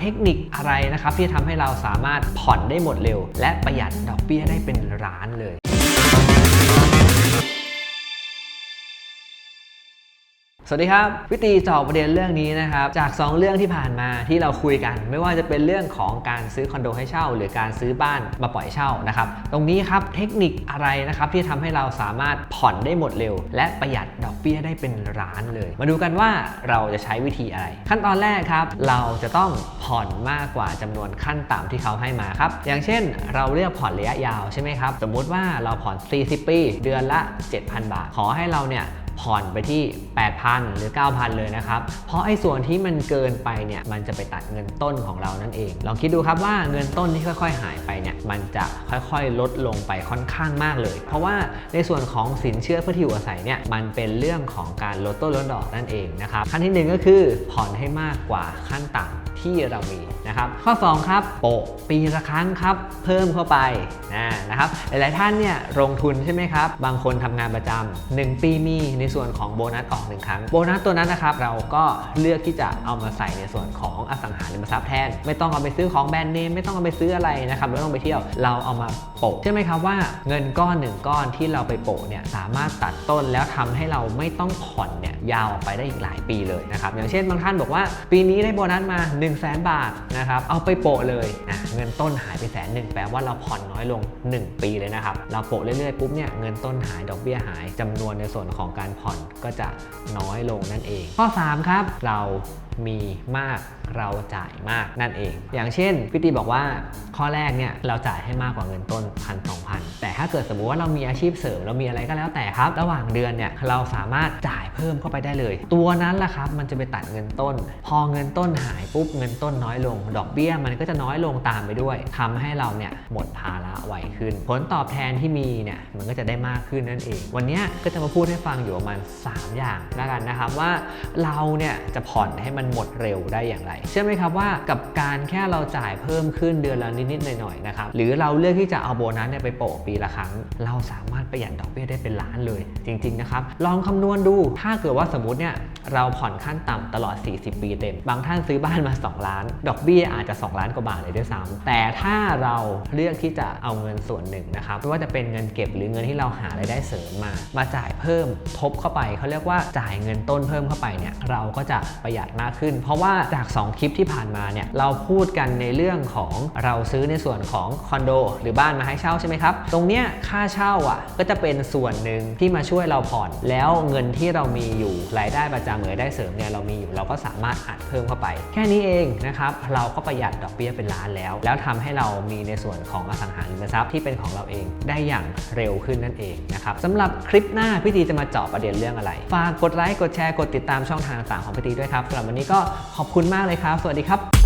เทคนิคอะไรนะครับที่ทำให้เราสามารถผ่อนได้หมดเร็ว และประหยัดดอกเบี้ยได้เป็นล้านเลย สวัสดีครับ วิธีเจอบประเด็นเรื่องนี้นะครับ จาก 2 เรื่องที่ผ่านมาที่เราคุยกัน ไม่ว่าจะเป็นเรื่องของการซื้อคอนโดให้เช่า หรือการซื้อบ้านมาปล่อยเช่านะครับตรงนี้ครับเทคนิคอะไรนะครับที่ทำให้เราสามารถผ่อนได้หมดเร็ว และประหยัดดอกเบี้ยได้เป็นล้านเลย มาดูกันว่าเราจะใช้วิธีอะไร ขั้นตอนแรกครับเราจะต้องผ่อนมากกว่าจำนวนขั้นต่ำที่เขาให้มาครับอย่างเช่น เราเลือกผ่อนระยะยาวใช่ไหมครับสมมุติว่าเราผ่อน 40 ปี เดือนละ 7,000 บาท ขอให้เราเนี่ย ผ่อนไปที่ 8,000 หรือ 9,000 เลยนะครับ เพราะไอ้ส่วนที่มันเกินไปเนี่ยมันจะไปตัดเงินต้นของเรานั่นเอง ลองคิดดูครับว่าเงินต้นที่ค่อย ๆ หายไปเนี่ยมันจะค่อยๆ ลดลงไปค่อนข้างมากเลย เพราะว่าในส่วนของสินเชื่อเพื่อที่อยู่อาศัยเนี่ยมันเป็นเรื่องของการลดต้นลดดอกนั่นเองนะครับขั้นที่หนึ่งก็คือผ่อนให้มากกว่าขั้นต่ำที่เรามีนะครับข้อ 2 ครับโปะปีละครั้งครับ เพิ่มเข้าไปนะนะครับหลายๆท่านเนี่ยลงทุนใช่ไหมครับบางคนทำงานประจำหนึ่งปีมีในส่วน่วนของโบนัสออกหนึ่งครั้งโบนัสตัวนั้นนะครับเราก็เลือกที่จะเอามาใส่ในส่วนของอสังหาริมทรัพย์แทน ไม่ต้องเอาไปซื้อของแบรนด์เนมไม่ต้องเอาไปซื้ออะไรนะครับไม่ต้องไปเที่ยวเราเอามาโปะใช่ไหมครับว่าเงินก้อนหนึ่งก้อนที่เราไปโปะเนี่ยสามารถตัดต้นแล้วทำให้เราไม่ต้องผ่อนเนี่ยยาวออกไปได้อีกหลายปีเลยนะครับอย่างเช่นบางท่านบอกว่า ปีนี้ได้โบนัสมา 1 0 0 0 0แบาทนะครับเอาไปโปะเลยนะเงินต้นหายไปแสนหนึ่งแปลว่าเราผ่อนน้อยลง 1 ปีเลยนะครับเราโปะเรื่อยๆปุ๊บเนี่ยเงินต้นหายดอกเบี้ยหายจำนวนในส่วนของการผ่อนก็จะน้อยลงนั่นเอง ข้อ 3 ครับ เรามีมากเราจ่ายมากนั่นเอง อย่างเช่นพี่ตีบอกว่าข้อแรกเนี่ยเราจ่ายให้มากกว่าเงินต้นพันสองพันแต่ ถ้าเกิดสมมติว่าเรามีอาชีพเสริมเรามีอะไรก็แล้วแต่ครับ ระหว่างเดือนเนี่ยเราสามารถจ่ายเพิ่มเข้าไปได้เลย ตัวนั้นแหละครับมันจะไปตัดเงินต้น พอเงินต้นหายปุ๊บเงินต้นน้อยลง ดอกเบี้ยมันก็จะน้อยลงตามไปด้วยทำให้เราเนี่ยหมดภาระไวขึ้น ผลตอบแทนที่มีเนี่ยมันก็จะได้มากขึ้นนั่นเอง วันนี้ก็จะมาพูดให้ฟังอยู่ประมาณ 3 อย่างแล้วกันนะครับว่าเราเนี่ยจะผ่อนให้มันหมดเร็วได้อย่างไร เชื่อไหมครับว่ากับการแค่เราจ่ายเพิ่มขึ้นเดือนละนิดๆหน่อยๆนะครับหรือเราเลือกที่จะเอาโบนัสเนี่ยไปโปะปีละครั้ง เราสามารถประหยัดดอกเบี้ยได้เป็นล้านเลย จริงๆนะครับ ลองคำนวณดู ถ้าเกิดว่าสมมติเนี่ยเราผ่อนขั้นต่ำตลอด 40 ปีเต็ม บางท่านซื้อบ้านมา 2 ล้าน ดอกเบี้ยอาจจะ 2 ล้านกว่าบาทเลยด้วยซ้ำแต่ถ้าเราเลือกที่จะเอาเงินส่วนหนึ่งนะครับไม่ว่าจะเป็นเงินเก็บหรือเงินที่เราหารายได้เสริมมา มาจ่ายเพิ่มทบเข้าไปเขาเรียกว่าจ่ายเงินต้นเพิ่มเข้าไปเนี่ยเราก็จะประหยัดมากขึ้น เพราะว่าจาก 2 คลิปที่ผ่านมาเนี่ยเราพูดกันในเรื่องของเราซื้อในส่วนของคอนโดหรือบ้านมาให้เช่าใช่ไหมครับตรงเนี้ยค่าเช่าอะก็จะเป็นส่วนหนึ่งที่มาช่วยเราผ่อน แล้วเงินที่เรามีอยู่รายได้ประจำหรือรายได้เสริมเนี่ยเรามีอยู่เราก็สามารถอัดเพิ่มเข้าไป แค่นี้เองนะครับเราก็ประหยัดดอกเบี้ยเป็นล้านแล้ว แล้วทำให้เรามีในส่วนของอสังหาริมทรัพย์ที่เป็นของเราเองได้อย่างเร็วขึ้นนั่นเองนะครับสำหรับคลิปหน้าพี่ตีจะมาเจาะประเด็นเรื่องอะไรฝากกดไลค์กดแชร์กดติดตามช่องทางต่างๆของพี่ตีด้วยครับสำหรับวันนี้ก็ขอบคุณมากเลยครับ สวัสดีครับ